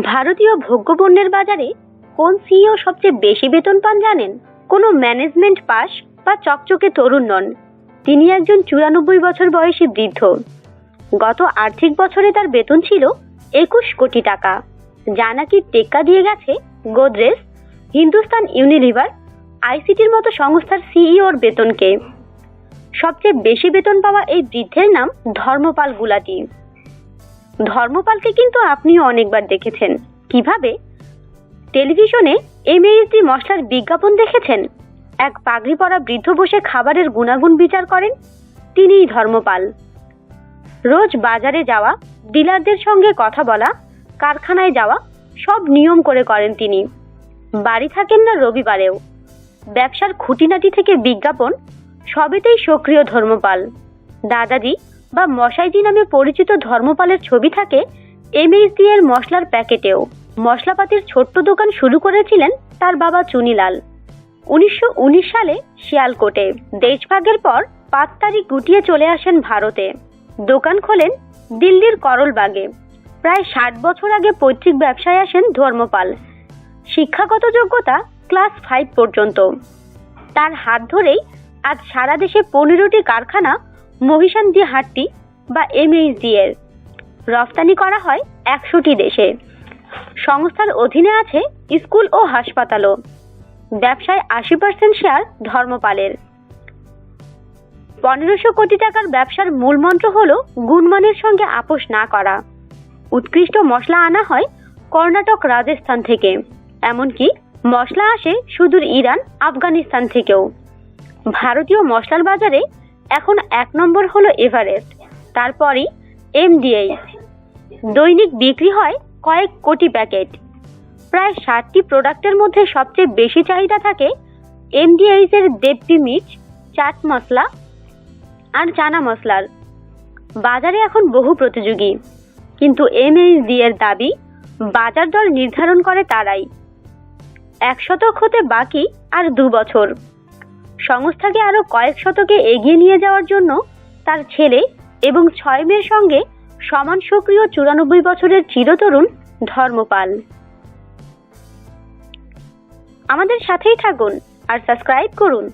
ভারতীয় ভোগ্যপণ্যের বাজারে কোন সিইও সবচেয়ে বেশি বেতন পান জানেন? কোনো ম্যানেজমেন্ট পাস বা চকচকে তরুণ নন। তিনি একজন চুরানব্বই বছর বয়সী বৃদ্ধ। গত আর্থিক বছরে তার বেতন ছিল একুশ কোটি টাকা। যা নাকি টেক্কা দিয়ে গেছে গোদরেজ, হিন্দুস্তান ইউনিলিভার, আইসিটির মতো সংস্থার সিইওর বেতনকে। সবচেয়ে বেশি বেতন পাওয়া এই বৃদ্ধের নাম ধর্মপাল গুলাটি। ধর্মপালকে কিন্তু আপনিও অনেকবার দেখেছেন। কীভাবে? টেলিভিশনে এমএইচডি মশলার বিজ্ঞাপন দেখেছেন? এক পাগড়ি পরা বৃদ্ধ বসে খাবারের গুণাগুণ বিচার করেন? তিনিই ধর্মপাল। রোজ বাজারে যাওয়া, ডিলারদের সঙ্গে কথা বলা, কারখানায় যাওয়া, সব নিয়ম করে করেন তিনি। বাড়ি থাকেন না রবিবারেও। ব্যবসার খুঁটিনাটি থেকে বিজ্ঞাপন, সবেতেই সক্রিয় ধর্মপাল। দাদাজি বা মশাইজি নামে পরিচিত ধর্মপালের ছবি থাকে এমএইচডি এর মশলার প্যাকেটেও। মশলাপাতির ছোট্ট দোকান শুরু করেছিলেন তার বাবা চুনিলাল। উনিশশো উনিশ সালে শিয়ালকোটে দেশভাগের পর পাঁচ গুটিয়ে চলে আসেন ভারতে। দোকান খোলেন দিল্লির করলবাগে। প্রায় ষাট বছর আগে পৈতৃক ব্যবসায় আসেন ধর্মপাল। শিক্ষাগত যোগ্যতা ক্লাস ফাইভ পর্যন্ত। তার হাত ধরেই আজ সারা দেশে পনেরোটি কারখানা মহিষান্দি হাট্টি বা এমএইচডি এর রফতানি করা হয় একশোটি দেশে। সংস্থার অধীনে আছে স্কুল ও হাসপাতালও। ব্যবসায় আশি পার্সেন্ট শেয়ার ধর্মপালের। পনেরোশো কোটি টাকার ব্যবসার মূল মন্ত্র হল গুণমানের সঙ্গে আপোষ না করা। উৎকৃষ্ট মশলা আনা হয় কর্ণাটক রাজস্থান থেকে। এমনকি মশলা আসে সুদূর ইরান, আফগানিস্তান থেকেও। ভারতীয় মশলার বাজারে এখন এক নম্বর হলো এভারেস্ট, তারপরই এমডিএইচ দৈনিক বিক্রি হয় কয়েক কোটি প্যাকেট। প্রায় ষাটটি প্রোডাক্টের মধ্যে সবচেয়ে বেশি চাহিদা থাকে এমডিএইচ এর দেবপি মির্চ চাট মশলা আর চানা মশলার। বাজারে এখন বহু প্রতিযোগী, কিন্তু এমএইচডি এর দাবি বাজার দর নির্ধারণ করে তারাই। এক শতক হতে বাকি আর দু বছর। সংস্থাকে আরও কয়েক শতকে এগিয়ে নিয়ে যাওয়ার জন্য তার ছেলে এবং ছয় মেয়ের সঙ্গে সমান সক্রিয় চুরানব্বই বছরের চিরতরুণ ধর্মপাল। আমাদের সাথেই থাকুন আর সাবস্ক্রাইব করুন।